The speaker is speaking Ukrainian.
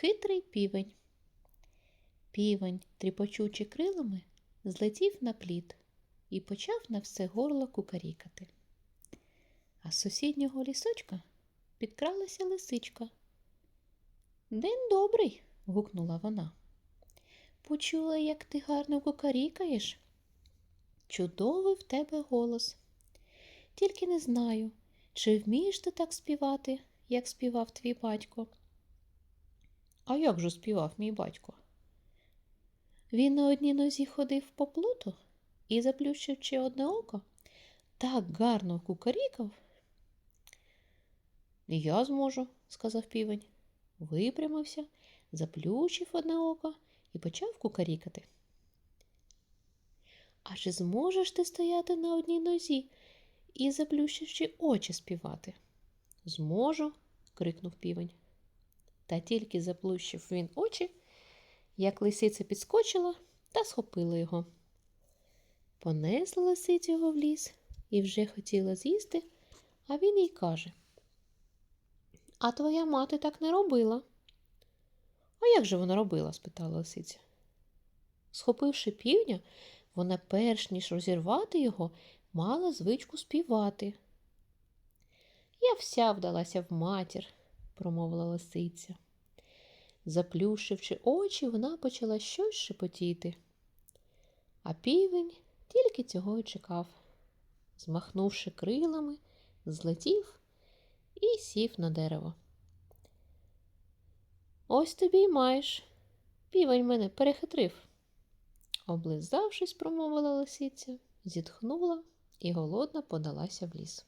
Хитрий півень. Півень, тріпочучи крилами, злетів на плід і почав на все горло кукарікати. А з сусіднього лісочка підкралася лисичка. День добрий. гукнула вона. Почула, як ти гарно кукарікаєш. Чудовий в тебе голос. Тільки не знаю, чи вмієш ти так співати, як співав твій батько. А як же співав мій батько? Він на одній нозі ходив по плуту і, заплющивши одне око, так гарно кукарікав. Я зможу, сказав півень. Випрямився, заплющив одне око і почав кукарікати. А чи зможеш ти стояти на одній нозі і, заплющивши очі, співати? Зможу, крикнув півень. Та тільки заплющив він очі, як лисиця підскочила та схопила його. Понесла лисиця його в ліс і вже хотіла з'їсти, а він їй каже А твоя мати так не робила. А як же вона робила? спитала лисиця. Схопивши півня, вона, перш ніж розірвати його, мала звичку співати. Я вся вдалася в матір, промовила лисиця. Заплющивши очі, вона почала щось шепотіти. А півень тільки цього й чекав. Змахнувши крилами, злетів і сів на дерево. Ось тобі й маєш. Півень мене перехитрив. Облизавшись, промовила лисиця, зітхнула і голодна подалася в ліс.